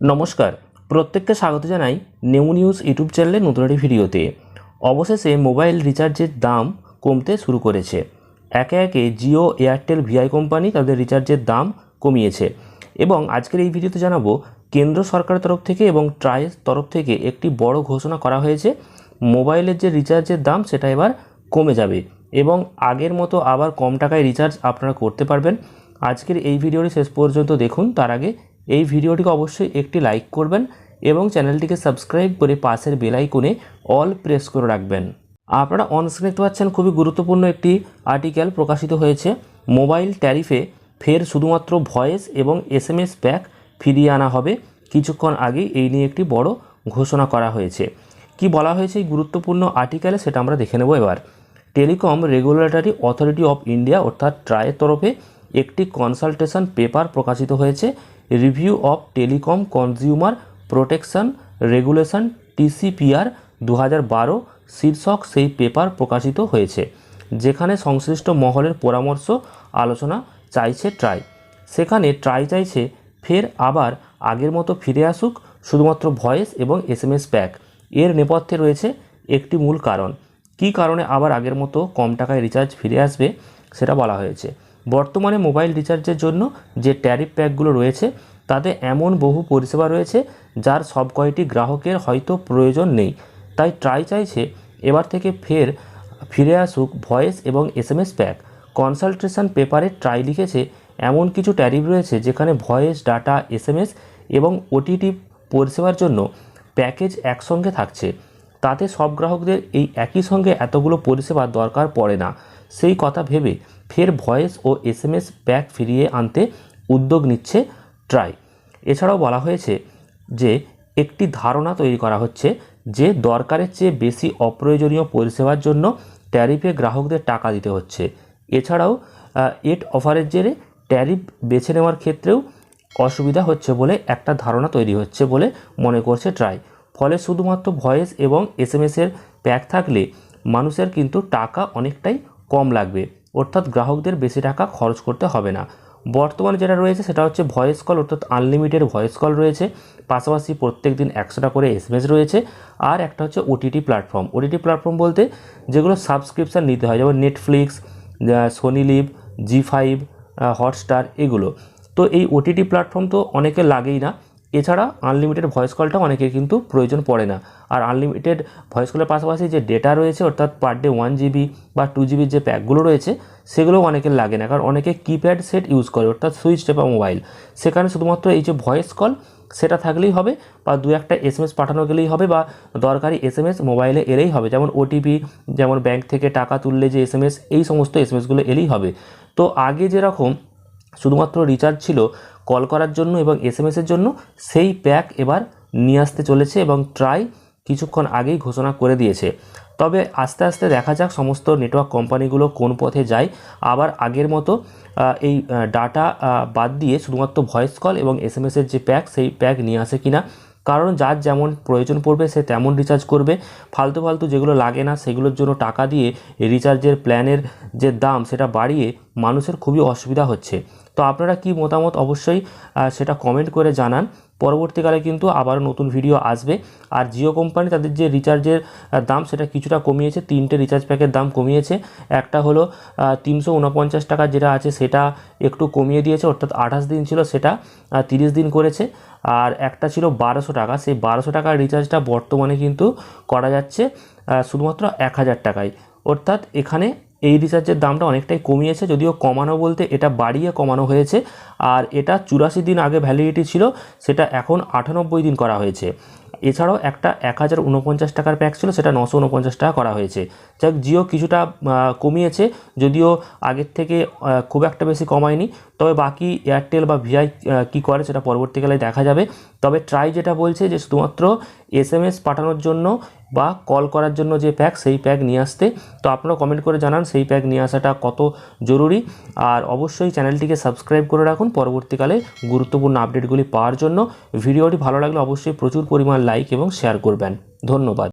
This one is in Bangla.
নমস্কার, প্রত্যেককে স্বাগত জানাই নিউ নিউজ ইউটিউব চ্যানেলে নতুন একটি ভিডিওতে। অবশেষে মোবাইল রিচার্জের দাম কমতে শুরু করেছে। একে একে জিও এয়ারটেল ভিআই কোম্পানি তাদের রিচার্জের দাম কমিয়েছে। এবং আজকের এই ভিডিওতে জানাব, কেন্দ্র সরকারের তরফ থেকে এবং ট্রাইয়ের তরফ থেকে একটি বড় ঘোষণা করা হয়েছে। মোবাইলের যে রিচার্জের দাম, সেটা এবার কমে যাবে। এবং আগের মতো আবার কম টাকায় রিচার্জ আপনারা করতে পারবেন। আজকের এই ভিডিওটি শেষ পর্যন্ত দেখুন। তার আগে এই ভিডিওটিকে অবশ্যই একটি লাইক করবেন এবং চ্যানেলটিকে সাবস্ক্রাইব করে পাশের বেল আইকনে অল প্রেস করে রাখবেন। আপনারা অনস্ক্রিন দেখতে পাচ্ছেন খুবই গুরুত্বপূর্ণ একটি আর্টিকেল প্রকাশিত হয়েছে। মোবাইল ট্যারিফে ফের শুধুমাত্র ভয়েস এবং এসএমএস প্যাক ফিরিয়ে আনা হবে। কিছুক্ষণ আগেই এই নিয়ে একটি বড় ঘোষণা করা হয়েছে। কি বলা হয়েছে এই গুরুত্বপূর্ণ আর্টিকেলে সেটা আমরা দেখে নেব এবার। Telecom regulatory authority of India অর্থাৎ ট্রায়ের তরফে একটি কনসালটেশন পেপার প্রকাশিত হয়েছে। Review of telecom consumer protection regulation TCPR দু শীর্ষক সেই পেপার প্রকাশিত হয়েছে, যেখানে সংশ্লিষ্ট মহলের পরামর্শ আলোচনা চাইছে ট্রাই। সেখানে ট্রাই চাইছে ফের আবার আগের মতো ফিরে আসুক শুধুমাত্র ভয়েস এবং এসএমএস প্যাক। এর নেপথ্যে রয়েছে একটি মূল কারণ। কী কারণে আবার আগের মতো কম টাকায় রিচার্জ ফিরে আসবে সেটা বলা হয়েছে। বর্তমানে মোবাইল রিচার্জের জন্য যে ট্যারিফ প্যাকগুলো রয়েছে, তাতে এমন বহু পরিষেবা রয়েছে যার সব কয়টি গ্রাহকের হয়তো প্রয়োজন নেই। তাই ট্রাই চাইছে এবার থেকে ফের ফিরে আসুক ভয়েস এবং এসএমএস প্যাক। কনসালটেশন পেপারে ট্রাই লিখেছে, এমন কিছু ট্যারিফ রয়েছে যেখানে ভয়েস, ডাটা, এসএমএস এবং ওটিটি পরিষেবার জন্য প্যাকেজ একসঙ্গে থাকছে। তাতে সব গ্রাহকদের এই একই সঙ্গে এতগুলো পরিষেবা দরকার পড়ে না। সেই কথা ভেবে ফের ভয়েস ও এসএমএস প্যাক ফিরিয়ে আনতে উদ্যোগ নিচ্ছে ট্রাই। এছাড়াও বলা হয়েছে যে, একটি ধারণা তৈরি করা হচ্ছে যে, দরকারের চেয়ে বেশি অপ্রয়োজনীয় পরিষেবার জন্য ট্যারিফে গ্রাহকদের টাকা দিতে হচ্ছে। এছাড়াও এট অফারের জেরে ট্যারিফ বেছে নেওয়ার ক্ষেত্রেও অসুবিধা হচ্ছে বলে একটা ধারণা তৈরি হচ্ছে বলে মনে করছে ট্রাই। ফলে শুধুমাত্র ভয়েস এবং এসএমএসের প্যাক থাকলে মানুষের কিন্তু টাকা অনেকটাই কম লাগবে। অর্থাৎ গ্রাহকদের বেশি টাকা খরচ করতে হবে না। বর্তমানে যেটা রয়েছে সেটা হচ্ছে ভয়েস কল অর্থাৎ আনলিমিটেড ভয়েস কল রয়েছে। পাশাপাশি প্রত্যেক দিন একশোটা করে এসএমএস রয়েছে। আর একটা হচ্ছে ওটিটি প্ল্যাটফর্ম ওটিটি প্ল্যাটফর্ম বলতে যেগুলো সাবস্ক্রিপশান নিতে হয়, যেমন Netflix Sony Liv Zee five Hotstar এগুলো। তো এই ওটিটি প্ল্যাটফর্ম তো অনেকে লাগেই না। এছাড়া আনলিমিটেড ভয়েস কলটা অনেকের কিন্তু প্রয়োজন পড়ে না। আর আনলিমিটেড ভয়েস কলের পাশাপাশি যে ডেটা রয়েছে, অর্থাৎ পার ডে ওয়ান জিবি বা টু জিবির যে প্যাকগুলো রয়েছে, সেগুলোও অনেকের লাগে না। কারণ অনেকে কিপ্যাড সেট ইউজ করে, অর্থাৎ সুইচ টেপা মোবাইল সেখানে শুধুমাত্র এই যে ভয়েস কল সেটা থাকলেই হবে বা দু একটা এসএমএস পাঠানো গেলেই হবে বা দরকারি এসএমএস মোবাইলে এলেই হবে। যেমন ওটিপি যেমন ব্যাংক থেকে টাকা তুললে যে এসএমএস এই সমস্ত এসএমএসগুলো এলেই হবে। তো আগে যেরকম শুধুমাত্র রিচার্জ ছিল কল করার জন্য এবং এস এসএমএসের জন্য সেই প্যাক এবার নিয়ে আসতে চলেছে এবং ট্রাই কিছুক্ষণ আগেই ঘোষণা করে দিয়েছে। তবে আস্তে আস্তে দেখা যাক সমস্ত নেটওয়ার্ক কোম্পানিগুলো কোন পথে যায়। আবার আগের মতো এই ডাটা বাদ দিয়ে শুধুমাত্র ভয়েস কল এবং এস এসএমএসের যে প্যাক সেই প্যাক নিয়ে আসে কিনা কারণ যার যেমন প্রয়োজন পড়বে, সে তেমন রিচার্জ করবে। ফালতু ফালতু যেগুলো লাগে না, সেগুলোর জন্য টাকা দিয়ে রিচার্জের প্ল্যানের যে দাম, সেটা বাড়িয়ে মানুষের খুবই অসুবিধা হচ্ছে। তো আপনারা কি মতামত অবশ্যই সেটা কমেন্ট করে জানান। পরবর্তীকালে কিন্তু আবারও নতুন ভিডিও আসবে। আর জিও কোম্পানি তাদের যে রিচার্জের দাম সেটা কিছুটা কমিয়েছে, তিনটে রিচার্জ প্যাকের দাম কমিয়েছে। একটা হলো তিনশো উনপঞ্চাশ টাকা যেটা আছে সেটা একটু কমিয়ে দিয়েছে, অর্থাৎ আঠাশ দিন ছিল সেটা তিরিশ দিন করেছে। আর একটা ছিল বারোশো টাকা, সেই বারোশো টাকার রিচার্জটা বর্তমানে কিন্তু করা যাচ্ছে শুধুমাত্র এক হাজার টাকায়। অর্থাৎ এখানে এই রিচার্জের দামটা অনেকটাই কমিয়েছে, যদিও কমানো বলতে এটা বাড়িয়ে কমানো হয়েছে। আর এটা চুরাশি দিন আগে ভ্যালিডিটি ছিল, সেটা এখন আটানব্বই দিন করা হয়েছে। এছাড়াও একটা এক হাজার উনপঞ্চাশ টাকার প্যাক ছিল, সেটা নশো উনপঞ্চাশ টাকা করা হয়েছে। যাক, জিও কিছুটা কমিয়েছে, যদিও আগের থেকে খুব একটা বেশি কমায়নি। তবে বাকি এয়ারটেল বা ভিআই কী করে সেটা পরবর্তীকালে দেখা যাবে। তবে ট্রাই যেটা বলছে যে শুধুমাত্র এস পাঠানোর জন্য বা কল করার জন্য যে প্যাক সেই প্যাক নিয়ে আসতে। তো আপনারা কমেন্ট করে জানান সেই প্যাক নিয়ে আসাটা কত জরুরি। আর অবশ্যই চ্যানেলটিকে সাবস্ক্রাইব করে রাখুন পরবর্তীকালে গুরুত্বপূর্ণ আপডেটগুলি পাওয়ার জন্য। ভিডিওটি ভালো লাগলে অবশ্যই প্রচুর পরিমাণ লাইক এবং শেয়ার করবেন। ধন্যবাদ।